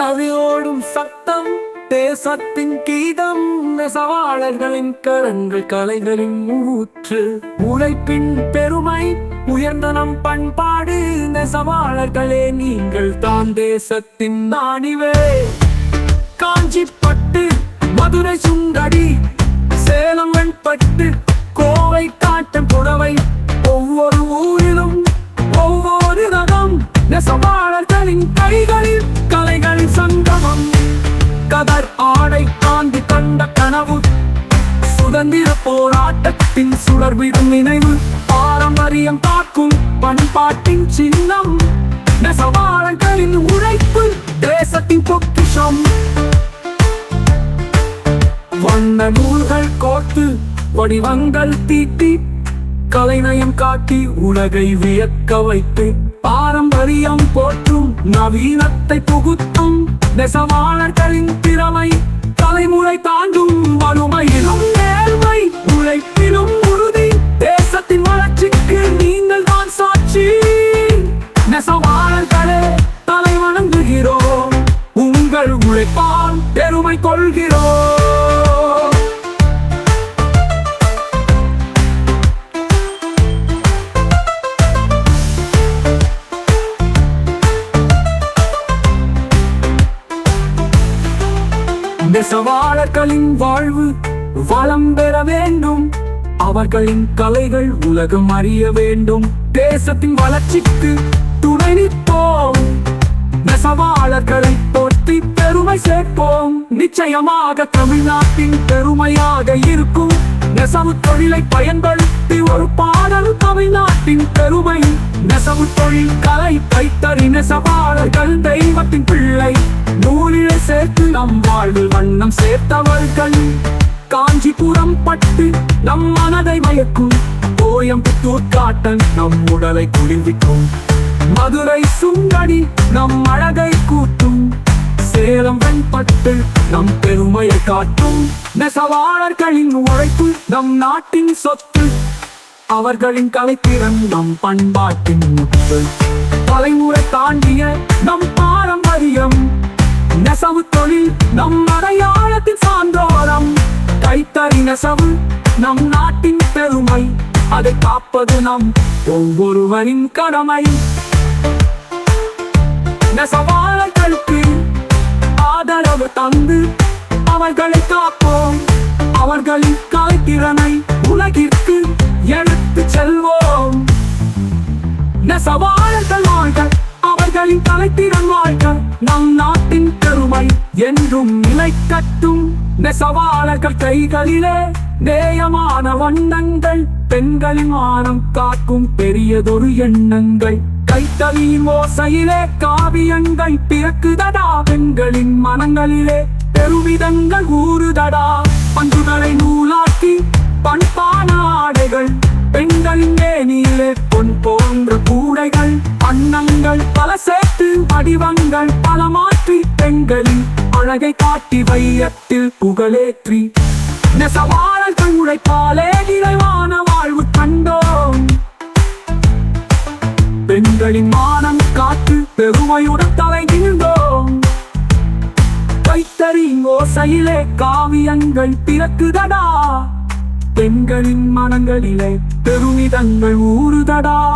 தவியோடும் சத்தம் தேசத்தின் கீதம் நெசவாளர்களின் கரங்கள் கலைகளின் ஊற்று. உழைப்பின் பெருமை உயர்ந்த நம் பண்பாடு நெசவாளர்களே நீங்கள் தான் தேசத்தின் நாணிவே காஞ்சிப்பட்டு மதுரை சுங்கடி சேலம் வெண்பட்டு போராட்டத்தின் சுடர்விடும் நினைவு பாரம்பரியம் காக்கும் பண்பாட்டின் சின்னம் நெசவாளர்களின் உழைப்பு தேசத்தின் பொக்கிஷம். வண்ண நூல்கள் கோர்த்து வடிவங்கள் தீட்டி கலைநயம் காட்டி உலகை வியக்க வைத்து பாரம்பரியம் போற்றும் நவீனத்தை புகுத்தும் நெசவாளர்களின் திறமை தலைமுறை தாண்டும் வறுமையிலும் உங்கள் பெருமை கொள்கிறோம். நெசவாளர்களின் வாழ்வு வளம் பெற வேண்டும். அவர்களின் கலைகள் உலகம் அறிய வேண்டும். தேசத்தின் வளர்ச்சிக்கு துணை நிற்போம். பெருமை சேர்ப்போம். நிச்சயமாக தமிழ்நாட்டின் பெருமையாக இருக்கும். நெசவு தொழிலை பயன்படுத்தி ஒரு பாடல் தமிழ்நாட்டின் பெருமை. நெசவு தொழில் கலை கைத்தறி நெசவாளர்கள் தெய்வத்தின் பிள்ளை. நூலிலே சேர்த்து நம் வாழ்வில் வண்ணம் சேர்த்தவர்கள். காஞ்சிபுரம் பட்டு நம் மனதை மயக்கும். கோயம்புத்தூர் காட்டன் நம் உடலை குளிர்விக்கும். மதுரை சுங்கடி நம் அழகை கூட்டு சேலம் வெண்பட்டு நம் பெருமையை காட்டும் நெசவாளர்களின் உழைப்பு நம் நாட்டின் சொத்து. அவர்களின் கலைத்திறன் நம் பண்பாட்டின் முத்து தலைமுறை தாண்டிய நம் பாரம்பரியம். நெசவு தொழில் நம் அடையாளத்தின் சான்றோரம். கைத்தறி நெசவு நம் நாட்டின் பெருமை. அதை காப்பது நம் ஒவ்வொருவரின் கடமை. அவர்களை காப்போம். அவர்களின் கலைத்திறனை உலகிற்கு எடுத்து செல்வோம். நெசவாளர்கள் வாழ்க அவர்களின் கலைத்திறன் வாழ்க. நம் நாட்டின் பெருமை என்றும் நிலை கட்டும் நெசவாளர்கள் கைகளிலே நேயமான வண்ணங்கள் பெண்களின் மானம் காக்கும் பெரியதொரு எண்ணங்கள். கைத்தறியின் ஓசையிலே காவியங்கள் பிறக்குதடா பெண்களின் மனங்களிலே பெருமிதங்கள் ஊறுதடா. பஞ்சுகளை நூலாக்கி பண்பான ஆடைகள் பெண்களின் மேனியிலே பொன் போன்ற கூடைகள். அன்னங்கள் பல சேர்த்து வடிவங்கள். பல மாற்றி பெண்களின் அழகை காட்டி வையத்தில் புகழேற்றி. நெசவாளர்கள் உழைப்பாலே நிறைவான வாழ்வு கண்டோம். பெண்களின் மானம் காத்து பெருமையுடன் கைத்தறி ஓசையிலே காவியங்கள் பிறக்குதடா. பெண்களின் மனங்களிலே பெருமிதங்கள் ஊறுதடா.